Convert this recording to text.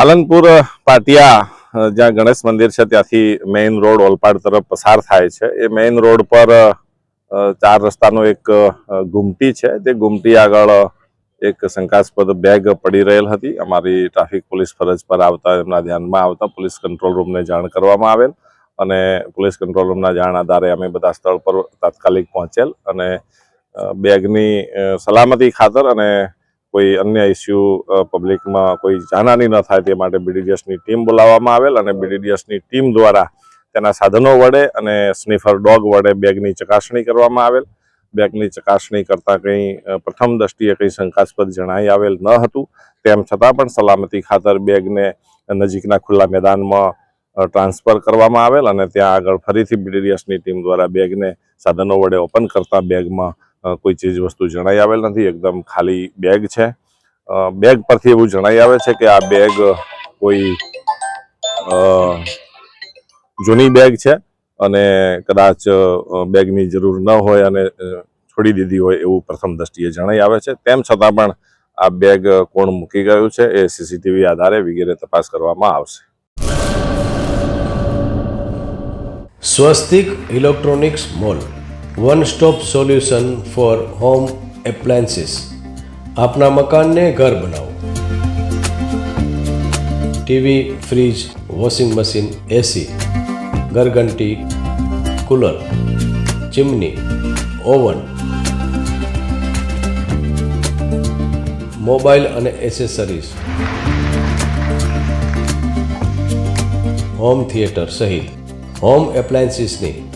પાલનપુર પાટિયા જ્યાં ગણેશ મંદિર છે, ત્યાંથી મેઇન રોડ ઓલપાડ તરફ પસાર થાય છે. એ મેઇન રોડ પર ચાર રસ્તાનો એક ગુમટી છે તે ગુમટી આગળ એક શંકાસ્પદ બેગ પડી રહેલ હતી. અમારી ટ્રાફિક પોલીસ ફરજ પર આવતા, એમના ધ્યાનમાં આવતા પોલીસ કંટ્રોલ રૂમને જાણ કરવામાં આવેલ અને પોલીસ કંટ્રોલ રૂમના જાણ આધારે અમે બધા સ્થળ પર તાત્કાલિક પહોંચેલ અને બેગની સલામતી ખાતર અને કોઈ અન્ય ઇસ્યુ પબ્લિકમાં કોઈ જાનહાની ન થાય તે માટે બીડીડીએસની ટીમ બોલાવવામાં આવેલ અને બીડીડીએસની ટીમ દ્વારા તેના સાધનો વડે અને સ્નીફર ડોગ વડે બેગની ચકાસણી કરવામાં આવેલ. બેગની ચકાસણી કરતાં કંઈ પ્રથમ દ્રષ્ટિએ કંઈ શંકાસ્પદ જણાઈ આવેલ ન હતું. તેમ છતાં પણ સલામતી ખાતર બેગને નજીકના ખુલ્લા મેદાનમાં ટ્રાન્સફર કરવામાં આવેલ અને ત્યાં આગળ ફરીથી બીડીડીએસની ટીમ દ્વારા બેગને સાધનો વડે ઓપન કરતાં બેગમાં કોઈ ચીજ વસ્તુ જણાઈ આવેલ નથી, એકદમ ખાલી બેગ છે. બેગ પરથી એવું જણાઈ આવે છે કે આ બેગ કોઈ જૂની બેગ છે અને કદાચ બેગની જરૂર ન હોય અને છોડી દીધી હોય એવું પ્રથમ દ્રષ્ટિએ જણાઈ આવે છે. તેમ છતાં પણ આ બેગ કોણ મૂકી ગયું છે એ સીસીટીવી આધારે વગેરે તપાસ કરવામાં આવશે. Swastik electronics mall one stop solution for home appliances આપના મકાનને ઘર બનાવો TV fridge washing machine AC ઘરઘંટી cooler chimney oven mobile અને એસેસરીઝ હોમ થિયેટર સહિત હોમ એપ્લાયન્સીસની